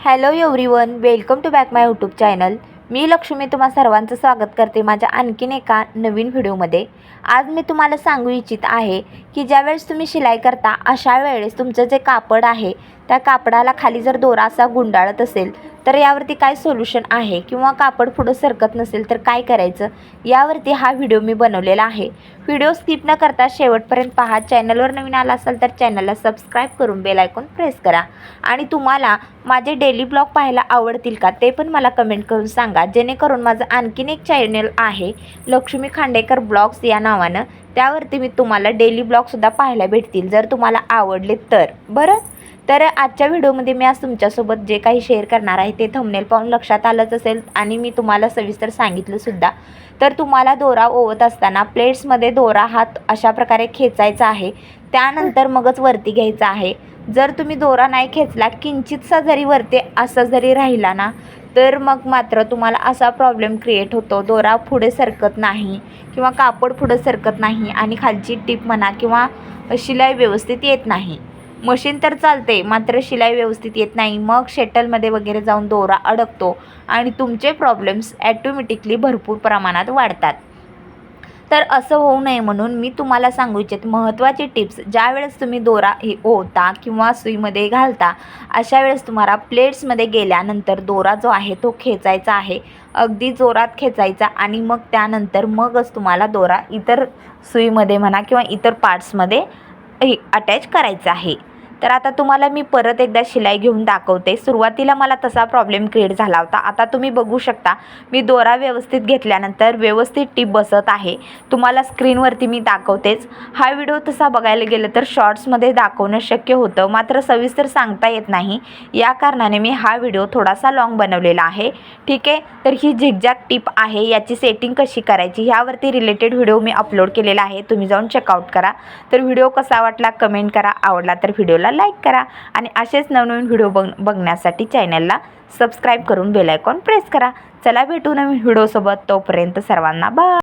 Hello everyone welcome to back my YouTube channel मी लक्ष्मी तुम्हा सर्वांचं स्वागत करते माझ्या आणखीन एका नवीन व्हिडिओमध्ये. आज मी तुम्हाला सांगू इच्छित आहे की ज्यावेळेस तुम्ही शिलाई करता अशा वेळेस तुमचं जे कापड आहे त्या कापडाला खाली जर दोरा असा गुंडाळत असेल तर यावरती काय सोल्युशन आहे? किंवा कापड पुढं सरकत नसेल तर काय करायचं? यावरती हा व्हिडिओ मी बनवलेला आहे. व्हिडिओ स्किप न करता शेवटपर्यंत पहा. चॅनलवर नवीन आला असाल तर चॅनलला सबस्क्राईब करून बेल आयकॉन प्रेस करा. आणि तुम्हाला माझे डेली ब्लॉग पाहायला आवडतील का ते पण मला कमेंट करून सांगा. जेणेकरून माझं आणखीन एक चॅनल आहे लक्ष्मी खांडेकर ब्लॉग्स या नावानं. त्यावरती मी तुम्हाला डेली ब्लॉगसुद्धा पाहायला भेटतील जर तुम्हाला आवडले तर. बरं? तर आजच्या व्हिडिओमध्ये मी आज तुमच्यासोबत जे काही शेअर करणार आहे ते थंबनेल पाहून लक्षात आलंच असेल आणि मी तुम्हाला सविस्तर सांगितलंसुद्धा तर तुम्हाला दोरा ओवत असताना प्लेट्समध्ये दोरा हात अशा प्रकारे खेचायचा आहे. त्यानंतर मगच वरती घ्यायचा आहे. जर तुम्ही दोरा नाही खेचला किंचितसा जरी वरती असा जरी राहिला ना तर मग मात्र तुम्हाला असा प्रॉब्लेम क्रिएट होतो. दोरा पुढे सरकत नाही किंवा कापड पुढे सरकत नाही आणि खालची टीप म्हणा किंवा शिलाई व्यवस्थित येत नाही. मशीन तर चालते मात्र शिलाई व्यवस्थित येत नाही. मग शेटलमध्ये वगैरे जाऊन दोरा अडकतो आणि तुमचे प्रॉब्लेम्स ॲटोमॅटिकली भरपूर प्रमाणात वाढतात. तर असं होऊ नये म्हणून मी तुम्हाला सांगू इच्छित महत्त्वाचे टिप्स ज्या वेळेस तुम्ही दोरा हे ओवता किंवा सुईमध्ये घालता अशा वेळेस तुम्हाला प्लेट्समध्ये गेल्यानंतर दोरा जो आहे तो खेचायचा आहे. अगदी जोरात खेचायचा आणि मग त्यानंतर मगच तुम्हाला दोरा इतर सुईमध्ये म्हणा किंवा इतर पार्ट्समध्ये हे अटॅच करायचं आहे. तर आता तुम्हाला मी परत एकदा शिलाई घेऊन दाखवते. सुरुवातीला मला तसा प्रॉब्लेम क्रिएट झाला होता. आता तुम्ही बघू शकता मी दोरा व्यवस्थित घेतल्यानंतर व्यवस्थित टीप बसत आहे. तुम्हाला स्क्रीनवरती मी दाखवतेच. हा व्हिडिओ तसा बघायला गेलं तर शॉर्ट्समध्ये दाखवणं शक्य होतं. मात्र सविस्तर सांगता येत नाही. या कारणाने मी हा व्हिडिओ थोडासा लॉंग बनवलेला आहे. ठीक आहे? तर ही झिगझॅग टीप आहे. याची सेटिंग कशी करायची ह्यावरती रिलेटेड व्हिडिओ मी अपलोड केलेला आहे. तुम्ही जाऊन चेकआउट करा. तर व्हिडिओ कसा वाटला कमेंट करा. आवडला तर व्हिडिओला लाईक करा आणि असेच नवनवीन व्हिडिओ बघ बघण्यासाठी चॅनलला सबस्क्राईब करून बेलायकॉन प्रेस करा. चला भेटू नवीन व्हिडिओसोबत. तोपर्यंत सर्वांना बाय